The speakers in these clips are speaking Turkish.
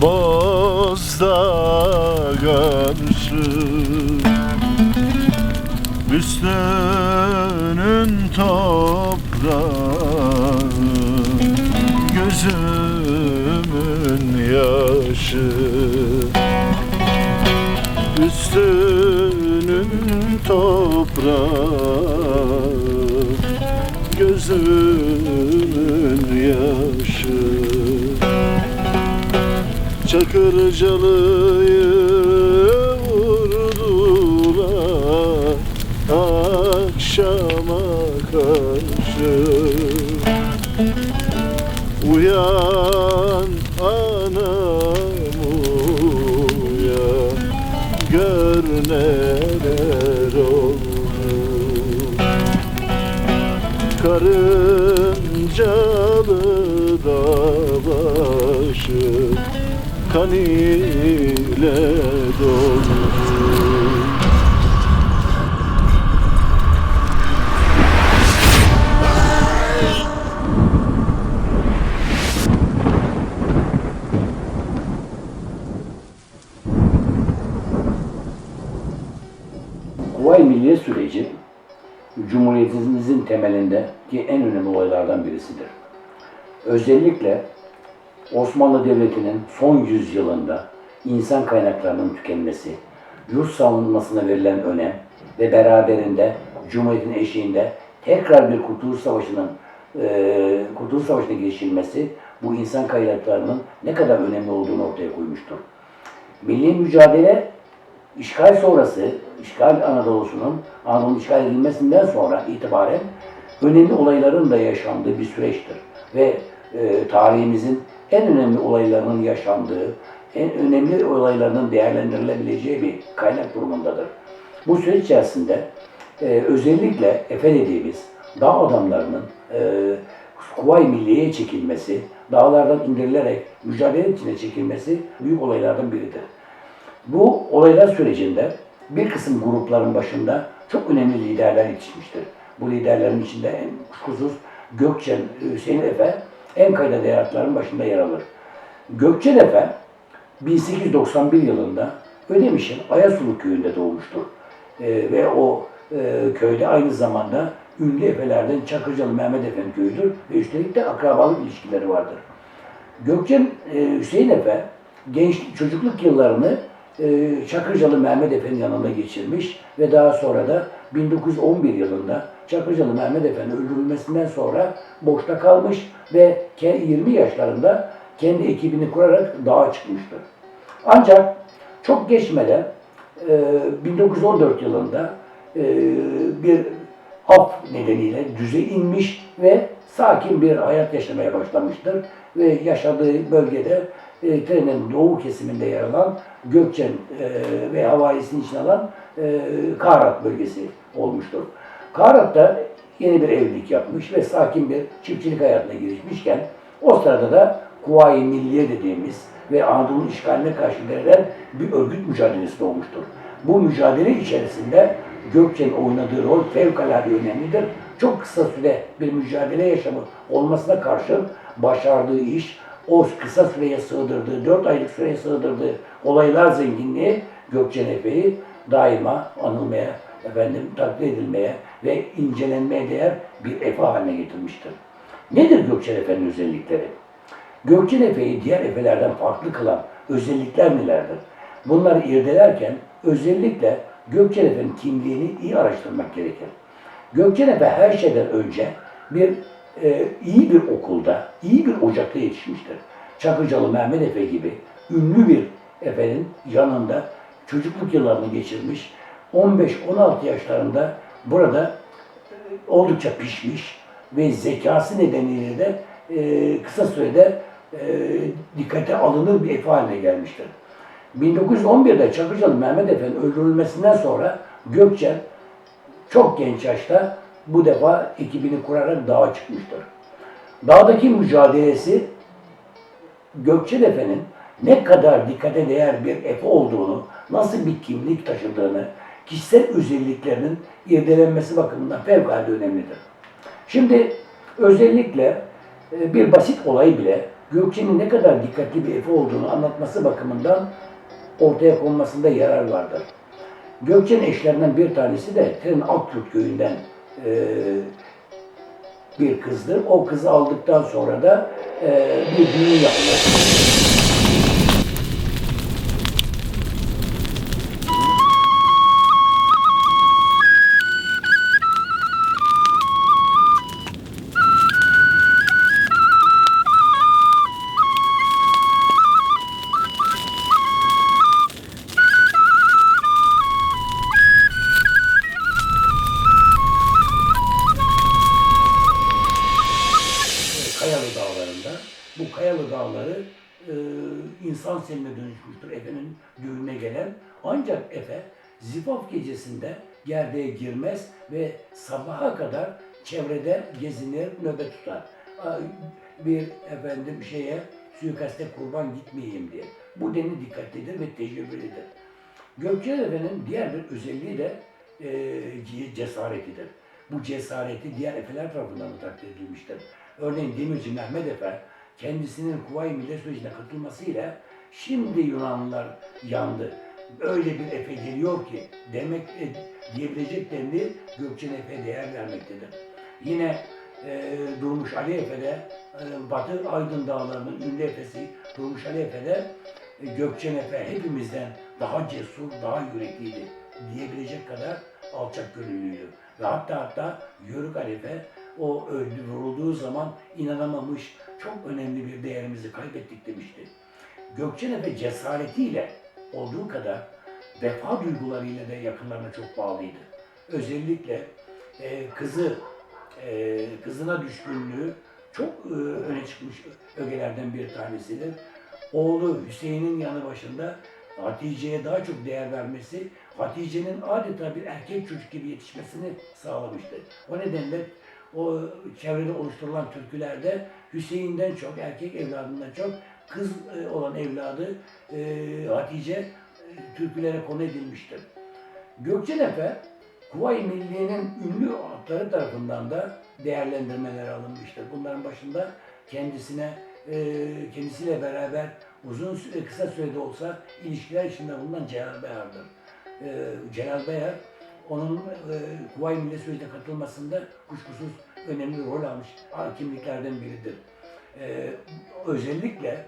bozda karşı Üstünün toprağı Gözümün yaşı. Üstünün toprağı Çakırcalıyı vurdular Akşama karşı. Uyan anam uyan Gör neler oldu Karıncalı da başı Kan ile doldu Kuvayi Milliye süreci Cumhuriyetimizin temelindeki en önemli olaylardan birisidir. Özellikle Osmanlı Devleti'nin son yüzyılında insan kaynaklarının tükenmesi, yurt savunmasına verilen önem ve beraberinde Cumhuriyet'in eşiğinde tekrar bir Kurtuluş Savaşı'nın e, Kurtuluş Savaşı'na girişilmesi bu insan kaynaklarının ne kadar önemli olduğunu ortaya koymuştur. Milli mücadele işgal sonrası, işgal Anadolu'sunun, Anadolu'nun işgal edilmesinden sonra itibaren önemli olayların da yaşandığı bir süreçtir. Ve e, tarihimizin en önemli olaylarının yaşandığı, en önemli olaylarının değerlendirilebileceği bir kaynak durumundadır. Bu süreç içerisinde e, özellikle Efe dediğimiz dağ adamlarının e, Kuvayi Milliye'ye çekilmesi, dağlardan indirilerek mücadele içine çekilmesi büyük olaylardan biridir. Bu olaylar sürecinde bir kısım grupların başında çok önemli liderler yetişmiştir. Bu liderlerin içinde en kuşkusuz Gökçen, Hüseyin Efe en kayda değerlerin başında yer alır. Gökçen Efe 1891 yılında Ödemiş'in Ayasulu köyünde doğmuştur. Ee, ve o e, köyde aynı zamanda ünlü Efelerden Çakırcalı Mehmet Efe'nin köyüdür ve üstelik de akrabalık ilişkileri vardır. Gökçen e, Hüseyin Efe genç çocukluk yıllarını e, Çakırcalı Mehmet Efe'nin yanında geçirmiş ve daha sonra da 1911 yılında Çakırcalı Mehmet Efe'nin öldürülmesinden sonra boşta kalmış ve ke- 20 yaşlarında kendi ekibini kurarak dağa çıkmıştır. Ancak çok geçmeden e, 1914 yılında e, bir af nedeniyle düze inmiş ve sakin bir hayat yaşamaya başlamıştır. Ve yaşadığı bölgede e, trenin doğu kesiminde yer alan Gökçen e, ve havaisinin içine alan e, Karat bölgesi olmuştur. Karat'ta yeni bir evlilik yapmış ve sakin bir çiftçilik hayatına girişmişken o sırada da Kuvayi Milliye dediğimiz ve Anadolu işgaline karşı verilen bir örgüt mücadelesi doğmuştur. Bu mücadele içerisinde Gökçe'nin oynadığı rol fevkalade önemlidir. Çok kısa süre bir mücadele yaşamı olmasına karşın başardığı iş, o kısa süreye sığdırdığı, 4 aylık süreye sığdırdığı olaylar zenginliği Gökçen Efe'yi daima anılmaya, efendim takdir edilmeye ve incelenmeye değer bir Efe haline getirmiştir. Nedir Gökçen Efe'nin özellikleri? Gökçen Efe'yi diğer Efe'lerden farklı kılan özellikler nelerdir? Bunları irdelerken özellikle Gökçen Efe'nin kimliğini iyi araştırmak gerekir. Gökçen Efe her şeyden önce bir e, iyi bir okulda, iyi bir ocakta yetişmiştir. Çakırcalı Mehmet Efe gibi ünlü bir efenin yanında çocukluk yıllarını geçirmiş. 15-16 yaşlarında burada e, oldukça pişmiş ve zekası nedeniyle de e, kısa sürede e, dikkate alınır bir efe haline gelmiştir. 1911'de Çakırcalı Mehmet Efe'nin öldürülmesinden sonra Gökçen çok genç yaşta bu defa ekibini kurarak dağa çıkmıştır. Dağdaki mücadelesi Gökçen Efe'nin ne kadar dikkate değer bir Efe olduğunu, nasıl bir kimlik taşıdığını, kişisel özelliklerinin irdelenmesi bakımından fevkalade önemlidir. Şimdi özellikle e, bir basit olay bile Gökçe'nin ne kadar dikkatli bir Efe olduğunu anlatması bakımından ortaya konmasında yarar vardır. Gökçe'nin eşlerinden bir tanesi de Tren Akyurt köyünden e, bir kızdır. O kızı aldıktan sonra da e, bir düğün yapılır. Sabaha kadar çevrede gezinir, nöbet tutar. Bir efendim şeye suikaste kurban gitmeyeyim diye. Bu denli dikkatlidir ve tecrübelidir. Gökçe Efe'nin diğer bir özelliği de e, cesaretidir. Bu cesareti diğer Efeler tarafından da takdir edilmiştir. Örneğin Demirci Mehmet Efe kendisinin Kuvayi Millet Sürecine katılmasıyla şimdi Yunanlılar yandı. Öyle bir Efe geliyor ki demek e, diyebilecek denli Gökçen Efe değer vermektedir. Yine e, Durmuş Ali Efe'de e, Batı Aydın Dağları'nın ünlü Efesi Durmuş Ali Efe'de e, Gökçen Efe hepimizden daha cesur, daha yürekliydi diyebilecek kadar alçak gönüllüydü. Ve hatta hatta Yörük Halife o öldü, vurulduğu zaman inanamamış, çok önemli bir değerimizi kaybettik demişti. Gökçen Efe cesaretiyle olduğu kadar vefa duygularıyla da yakınlarına çok bağlıydı. Özellikle e, kızı, e, kızına düşkünlüğü çok e, öne çıkmış ögelerden bir tanesidir. Oğlu Hüseyin'in yanı başında Hatice'ye daha çok değer vermesi, Hatice'nin adeta bir erkek çocuk gibi yetişmesini sağlamıştı. O nedenle o çevrede oluşturulan türkülerde Hüseyin'den çok, erkek evladından çok kız e, olan evladı e, Hatice türkülere konu edilmiştir. Gökçen Efe, Kuvayi Milliye'nin ünlü atları tarafından da değerlendirmeler alınmıştır. Bunların başında kendisine, e, kendisiyle beraber uzun süre, kısa sürede olsa ilişkiler içinde bulunan Celal Beyar'dır. E, Celal Beyar, onun e, Kuvayi Millet Sürecine katılmasında kuşkusuz önemli rol almış hakimliklerden biridir. Özellikle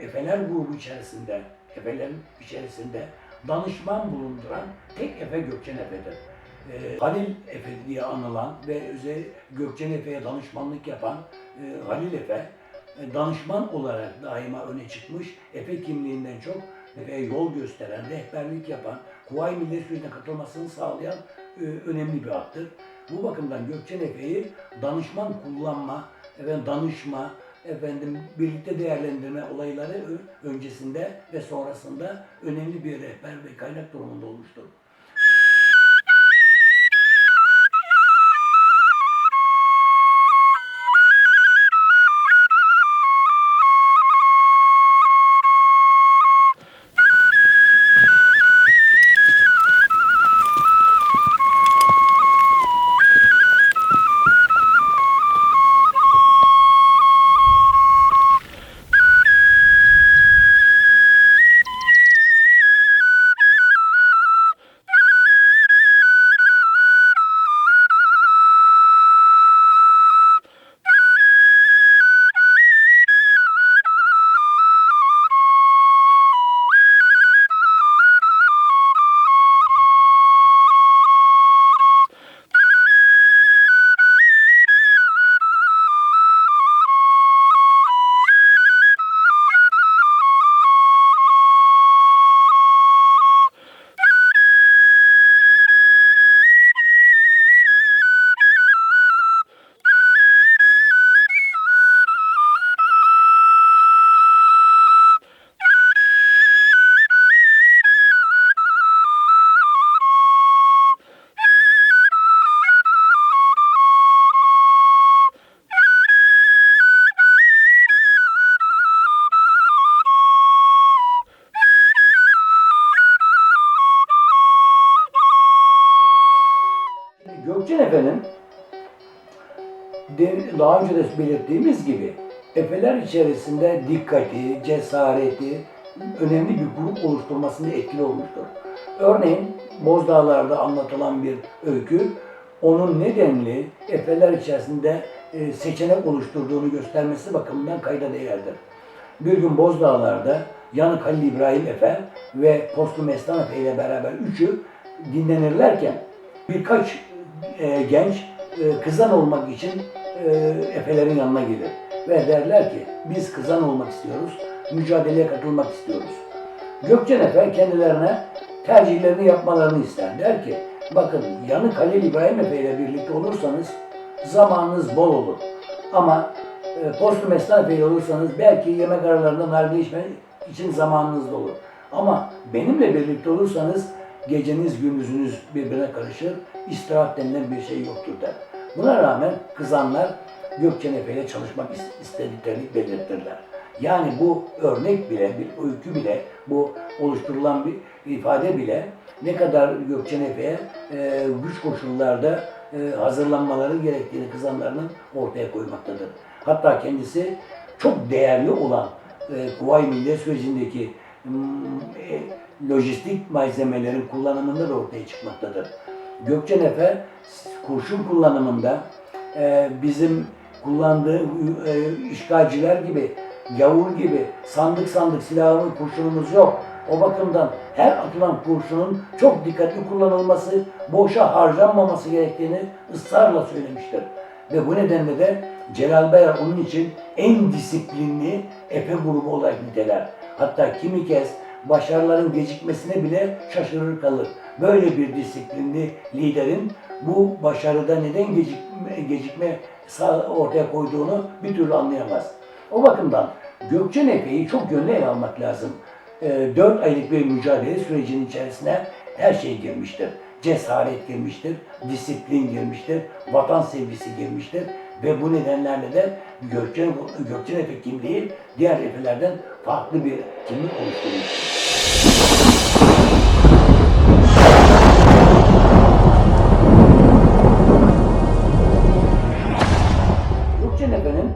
Efeler grubu içerisinde, Efelerin içerisinde danışman bulunduran tek Efe Gökçen Efe'dir. E, Halil Efe diye anılan ve özel Gökçen Efe'ye danışmanlık yapan e, Halil Efe, e, danışman olarak daima öne çıkmış, Efe kimliğinden çok Efe'ye yol gösteren, rehberlik yapan, Kuvayi Millet Sürecine katılmasını sağlayan e, önemli bir attır. Bu bakımdan Gökçen Efe'yi danışman kullanma, efendim danışma, efendim birlikte değerlendirme olayları öncesinde ve sonrasında önemli bir rehber ve kaynak durumunda olmuştur. Daha önce de belirttiğimiz gibi Efeler içerisinde dikkati, cesareti, önemli bir grup oluşturmasında etkili olmuştur. Örneğin Bozdağlar'da anlatılan bir öykü, onun nedenli Efeler içerisinde e, seçenek oluşturduğunu göstermesi bakımından kayda değerdir. Bir gün Bozdağlar'da Yanık Halil İbrahim Efe ve Postu Mestan Efe ile beraber üçü dinlenirlerken birkaç e, genç e, kızan olmak için e, Efelerin yanına gelir. Ve derler ki biz kızan olmak istiyoruz, mücadeleye katılmak istiyoruz. Gökçen Efe kendilerine tercihlerini yapmalarını ister. Der ki bakın Yanık Halil İbrahim Efe ile birlikte olursanız zamanınız bol olur. Ama e, Postu Mestan Efe ile olursanız belki yemek aralarında nargile içme için zamanınız da olur. Ama benimle birlikte olursanız geceniz gündüzünüz birbirine karışır, istirahat denilen bir şey yoktur der. Buna rağmen kızanlar Gökçen Efe çalışmak is- istediklerini belirtirler. Yani bu örnek bile, bir öykü bile, bu oluşturulan bir ifade bile ne kadar Gökçen Efe'ye e, güç koşullarda e, hazırlanmaları gerektiğini kızanlarının ortaya koymaktadır. Hatta kendisi çok değerli olan e, Kuvayi Milliye sürecindeki e, lojistik malzemelerin kullanımında da ortaya çıkmaktadır. Gökçen Efe kurşun kullanımında e, bizim kullandığı e, işgalciler gibi, gavur gibi sandık sandık silahımız, kurşunumuz yok. O bakımdan her atılan kurşunun çok dikkatli kullanılması, boşa harcanmaması gerektiğini ısrarla söylemiştir. Ve bu nedenle de Celal Bayar onun için en disiplinli Efe grubu olarak niteler. Hatta kimi kez başarıların gecikmesine bile şaşırır kalır. Böyle bir disiplinli liderin bu başarıda neden gecikme, gecikme ortaya koyduğunu bir türlü anlayamaz. O bakımdan Gökçen Efe'yi çok yönlü ele almak lazım. 4 aylık bir mücadele sürecinin içerisine her şey girmiştir. Cesaret girmiştir, disiplin girmiştir, vatan sevgisi girmiştir ve bu nedenlerle de Gökçen, Gökçen Efe kimliği diğer Efe'lerden farklı bir kimlik oluşturmuştur. Gökçen Efe'nin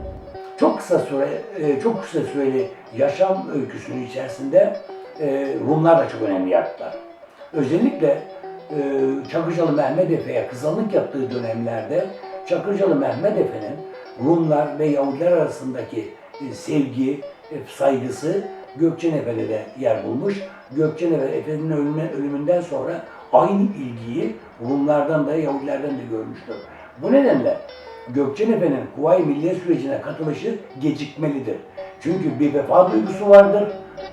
çok kısa süre, e, çok kısa süreli yaşam öyküsünün içerisinde e, Rumlar da çok önemli yaptılar. Özellikle e, Çakırcalı Mehmet Efe'ye kızanlık yaptığı dönemlerde Çakırcalı Mehmet Efe'nin Rumlar ve Yahudiler arasındaki e, sevgi, e, saygısı Gökçen Efe'de de yer bulmuş. Gökçen Efe, Efe'nin ölümünden, sonra aynı ilgiyi Rumlardan da Yahudilerden de görmüştür. Bu nedenle Gökçen Efe'nin Kuvayi Milliye sürecine katılışı gecikmelidir. Çünkü bir vefa duygusu vardır.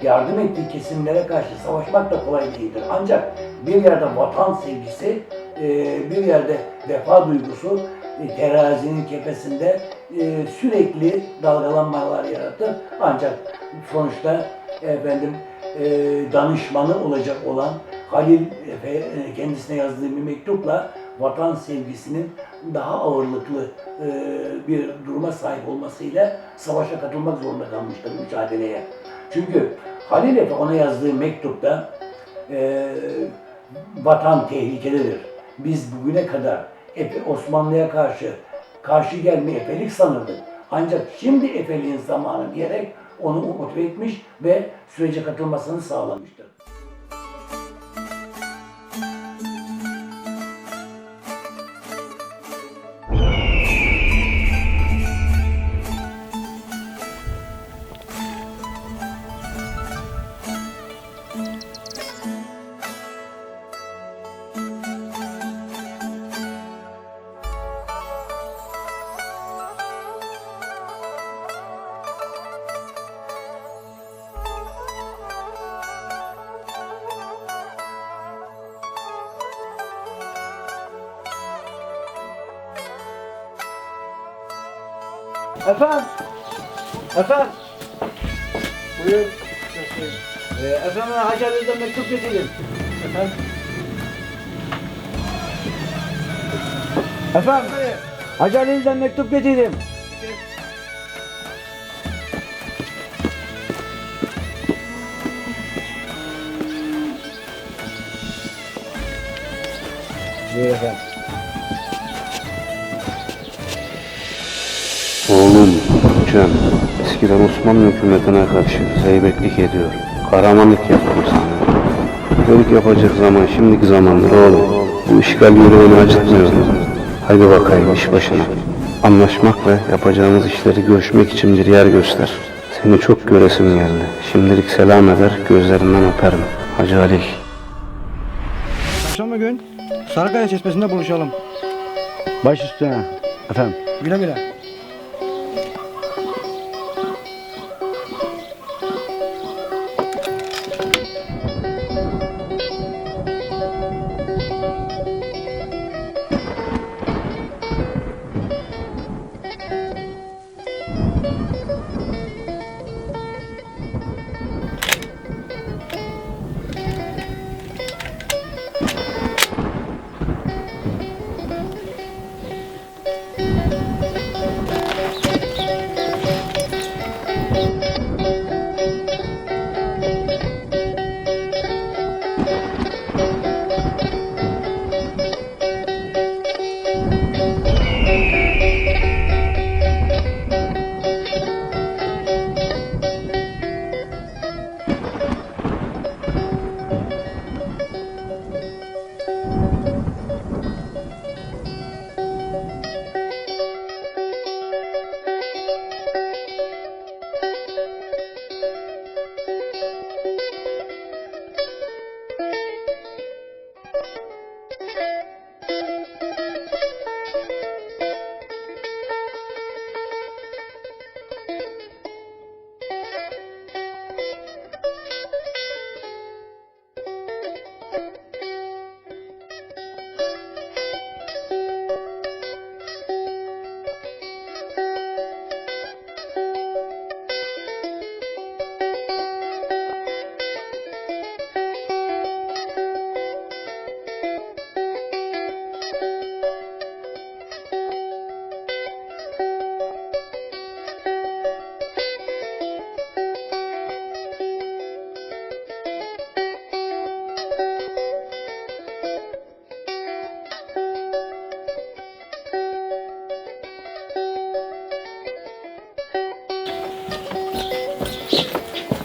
Yardım ettiği kesimlere karşı savaşmak da kolay değildir. Ancak bir yerde vatan sevgisi, e, bir yerde vefa duygusu e, terazinin kefesinde e, sürekli dalgalanmalar yaratır. Ancak sonuçta efendim e, danışmanı olacak olan Halil kendisine yazdığı bir mektupla vatan sevgisinin daha ağırlıklı bir duruma sahip olmasıyla savaşa katılmak zorunda kalmıştır mücadeleye. Çünkü Halil Efe ona yazdığı mektupta e, vatan tehlikededir. Biz bugüne kadar Osmanlı'ya karşı karşı gelmeyi Efelik sanırdık. Ancak şimdi Efeliğin zamanı diyerek onu motive etmiş ve sürece katılmasını sağlamıştır. Efendim? Efendim? Buyur. Ee, efendim Hacı Ali'den mektup getirdim. Efendim? Efendim? Hacı Ali'den mektup getirdim. Buyur efendim. Cem, eskiden Osmanlı hükümetine karşı zeybeklik ediyor. Kahramanlık yaptım sana. Kötülük yapacak zaman şimdiki zamandır oğlum. Bu işgal yüreğini acıtmıyor. Haydi bakayım iş başına. Anlaşmak ve yapacağımız işleri görüşmek için bir yer göster. Seni çok göresim geldi. Şimdilik selam eder, gözlerinden öperim. Hacı Halil. Akşam gün Sarıkaya Çeşmesi'nde buluşalım. Baş üstüne. Efendim. Güle güle.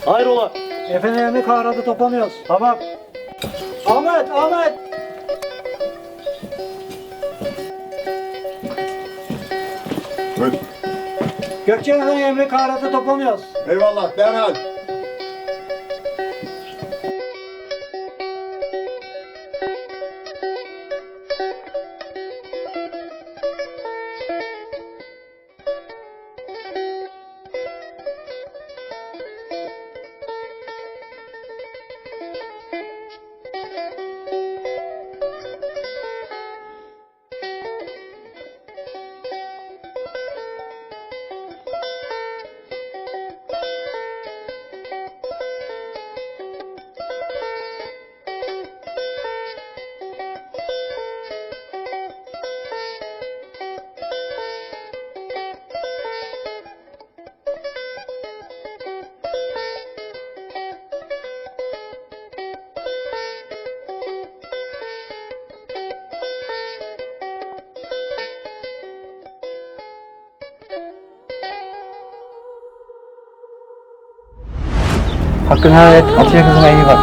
Hayrola? Efendim emri kahradı toplanıyoruz. Tamam. Ahmet, Ahmet. Gökçen efendim emri kahradı toplanıyoruz. Eyvallah derhal. Hakkını helal et. Hatice kızına iyi bak.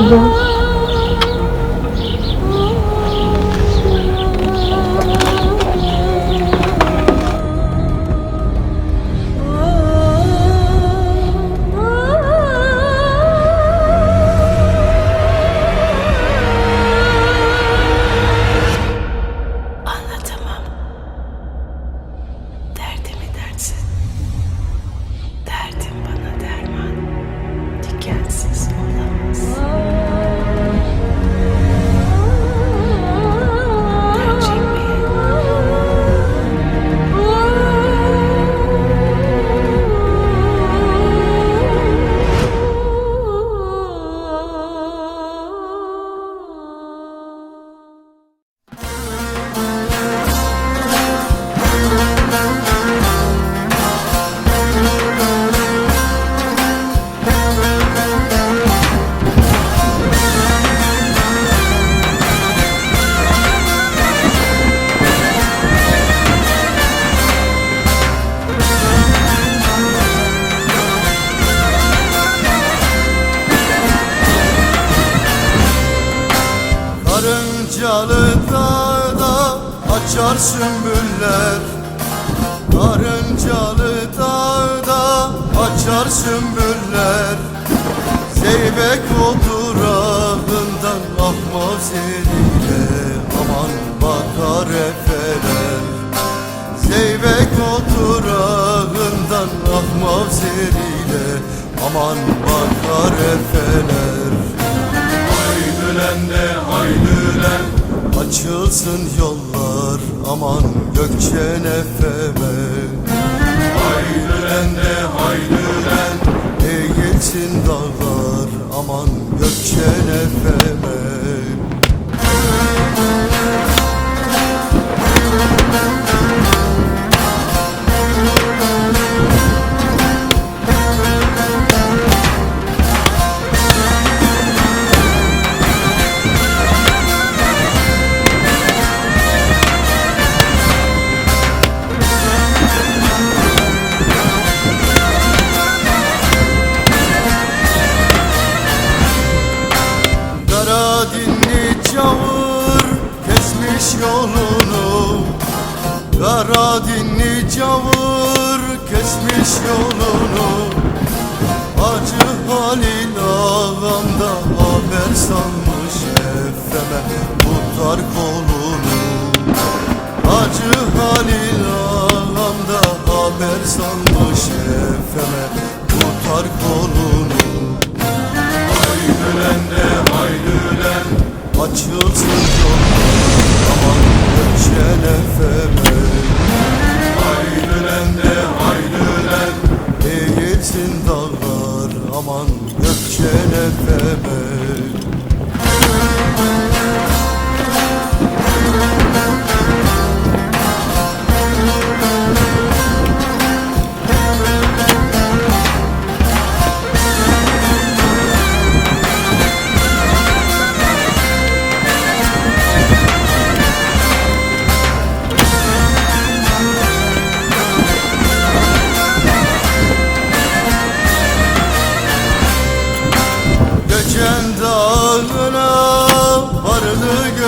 Anlatamam. Açar sümbüller Zeybek oturağından akmaz eliyle Aman bakar efeler. Zeybek oturağından akmaz eliyle Aman bakar efeler. Haydülen de haydülen. Açılsın yollar aman Gökçen efeme Haydülen de haydülen Eğilsin dağlar aman Gökçen efeme Haydülen de haydülen Açılsın yollar Aman gökçen efeme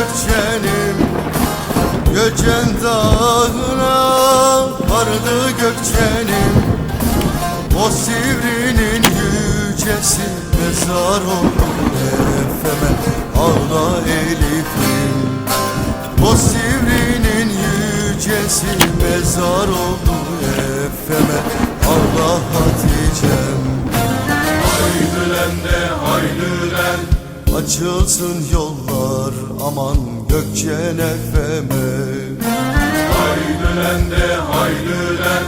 Gökçen'im Gökçen dağına vardı Gökçen'im. O sivrinin yücesi mezar oldu Efeme ağla Elif'im. O sivrinin yücesi mezar oldu Efeme ağla Hatice'm. Haydülen de haydülen Açılsın yollar aman Gökçen efeme Haydülen de haydülen.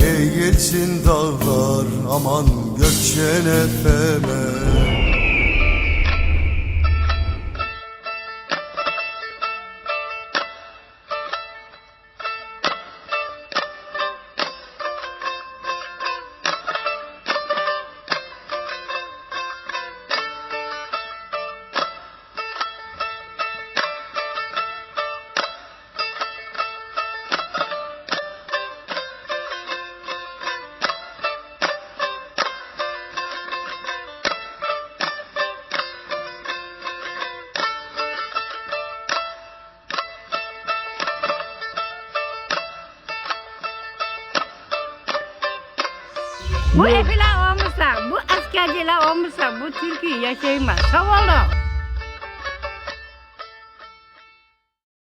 Eğilsin dağlar aman Gökçen efeme Tinggi yang.